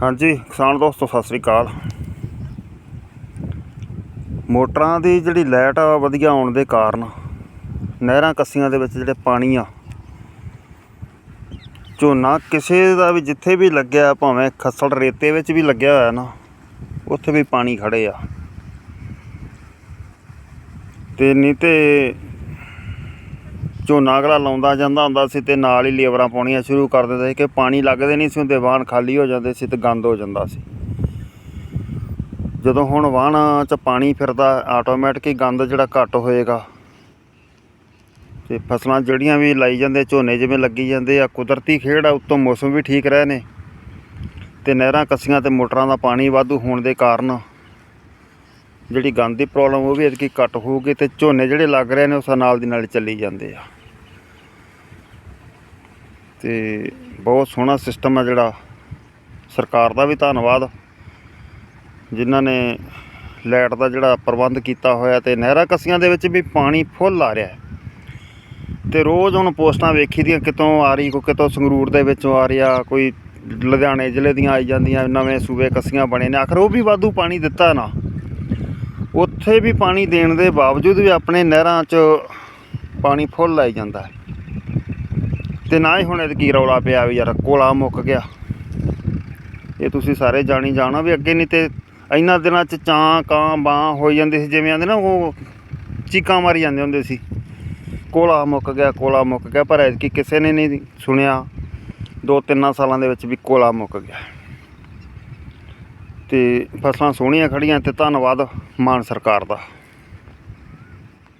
ਹਾਂਜੀ, ਕਿਸਾਨ ਦੋਸਤੋ, ਸਤਿ ਸ੍ਰੀ ਅਕਾਲ। ਮੋਟਰਾਂ ਦੀ ਜਿਹੜੀ ਲਾਈਟ ਆ, ਵਧੀਆ ਆਉਣ ਦੇ ਕਾਰਨ ਨਹਿਰਾਂ ਕੱਸੀਆਂ ਦੇ ਵਿੱਚ ਜਿਹੜੇ ਪਾਣੀ ਆ, ਝੋਨਾ ਕਿਸੇ ਦਾ ਵੀ ਜਿੱਥੇ ਵੀ ਲੱਗਿਆ, ਭਾਵੇਂ ਖੱਸੜ ਰੇਤੇ ਵਿੱਚ ਵੀ ਲੱਗਿਆ ਹੋਇਆ ਨਾ, ਉੱਥੇ ਵੀ ਪਾਣੀ ਖੜੇ ਆ। ਤੇ ਨਹੀਂ ਤੇ ਝੋਨਾ ਅਗਲਾ ਲਾਉਂਦਾ ਜਾਂਦਾ ਹੁੰਦਾ ਸੀ ਤੇ ਨਾਲ ਹੀ ਲੇਬਰਾਂ ਪਾਉਣੀਆਂ ਸ਼ੁਰੂ ਕਰ ਦਿੰਦੇ ਸੀ ਕਿ ਪਾਣੀ ਲੱਗਦੇ ਨਹੀਂ ਸੀ ਹੁੰਦੇ ਵਾਹਣ ਖਾਲੀ ਹੋ ਜਾਂਦੇ ਸੀ ਤੇ ਗੰਦ ਹੋ ਜਾਂਦਾ ਸੀ। ਜਦੋਂ ਹੁਣ ਵਾਹਣਾਂ 'ਚ ਪਾਣੀ ਫਿਰਦਾ ਆਟੋਮੈਟਿਕ ਹੀ ਗੰਦ ਜਿਹੜਾ ਘੱਟ ਹੋਏਗਾ। ਤੇ ਫਸਲਾਂ ਜਿਹੜੀਆਂ ਵੀ ਲਾਈ ਜਾਂਦੇ, ਝੋਨੇ ਜਿਵੇਂ ਲੱਗੀ ਜਾਂਦੇ ਆ, ਕੁਦਰਤੀ ਖੇਡ ਆ, ਉੱਤੋਂ ਮੌਸਮ ਵੀ ਠੀਕ ਰਹੇ ਨੇ। ਤੇ ਨਹਿਰਾਂ, ਕੱਸੀਆਂ ਤੇ ਮੋਟਰਾਂ ਦਾ ਪਾਣੀ ਵਾਧੂ ਹੋਣ ਦੇ ਕਾਰਨ ਜਿਹੜੀ ਗੰਦ ਦੀ ਪ੍ਰੋਬਲਮ ਉਹ ਵੀ ਐਤਕੀ ਘੱਟ ਹੋਊਗੀ ਤੇ ਝੋਨੇ ਜਿਹੜੇ ਲੱਗ ਰਹੇ ਨੇ ਉਸ ਨਾਲ ਦੀ ਨਾਲ ਚੱਲੀ ਜਾਂਦੇ ਆ। ਤੇ ਬਹੁਤ ਸੋਹਣਾ ਸਿਸਟਮ ਹੈ ਜਿਹੜਾ। ਸਰਕਾਰ ਦਾ ਵੀ ਧੰਨਵਾਦ। ਜਿਨ੍ਹਾਂ ਨੇ ਲਾਈਟ ਦਾ ਜਿਹੜਾ ਪ੍ਰਬੰਧ ਕੀਤਾ ਹੋਇਆ ਤੇ ਨਹਿਰਾਂ ਕੱਸੀਆਂ ਦੇ ਵਿੱਚ ਵੀ ਪਾਣੀ ਫੁੱਲ ਆ ਰਿਹਾ ਹੈ। ਤੇ ਰੋਜ਼ ਹੁਣ ਪੋਸਟਾਂ ਵੇਖੀ ਦੀਆਂ ਕਿਤੋਂ ਆ ਰਹੀ, ਕੋਈ ਕਿਤੋਂ ਸੰਗਰੂਰ ਦੇ ਵਿੱਚੋਂ ਆ ਰਿਹਾ, ਕੋਈ ਲੁਧਿਆਣੇ ਜ਼ਿਲ੍ਹੇ ਦੀਆਂ ਆਈ ਜਾਂਦੀਆਂ, ਨਵੇਂ ਸੂਬੇ ਕੱਸੀਆਂ ਬਣੇ ਨੇ। ਆਖਰ ਉਹ ਵੀ ਵਾਧੂ ਪਾਣੀ ਦਿੱਤਾ ਨਾ। ਉੱਥੇ ਵੀ ਪਾਣੀ ਦੇਣ ਦੇ ਬਾਵਜੂਦ ਵੀ ਆਪਣੇ ਨਹਿਰਾਂ 'ਚ ਪਾਣੀ ਫੁੱਲ ਆਈ ਜਾਂਦਾ ਹੈ। ਤੇ ਨਾ ਹੀ ਹੁਣ ਇਹ ਕੀ ਰੌਲਾ ਪਿਆ ਵੀ ਯਾਰ ਕੋਲਾ ਮੁੱਕ ਗਿਆ। ਇਹ ਤੁਸੀਂ ਸਾਰੇ ਜਾਣੀ ਜਾਣਾ ਵੀ ਅੱਗੇ ਨਹੀਂ ਤੇ ਇਹਨਾਂ ਦਿਨਾਂ 'ਚ ਚਾਂ ਕਾਂ ਬਾਂ ਹੋਈ ਜਾਂਦੇ ਸੀ, ਜਿਵੇਂ ਆਂਦੇ ਨਾ ਉਹ ਚੀਕਾਂ ਮਾਰੀ ਜਾਂਦੇ ਹੁੰਦੇ ਸੀ। ਕੋਲਾ ਮੁੱਕ ਗਿਆ, ਕੋਲਾ ਮੁੱਕ ਗਿਆ, ਪਰ ਐਤਕੀ ਕਿਸੇ ਨੇ ਨਹੀਂ ਸੁਣਿਆ, ਦੋ ਤਿੰਨਾਂ ਸਾਲਾਂ ਦੇ ਵਿੱਚ ਵੀ ਕੋਲਾ ਮੁੱਕ ਗਿਆ। ਤੇ ਫਸਲਾਂ ਸੋਹਣੀਆਂ ਖੜੀਆਂ ਤੇ ਧੰਨਵਾਦ ਮਾਨ ਸਰਕਾਰ ਦਾ।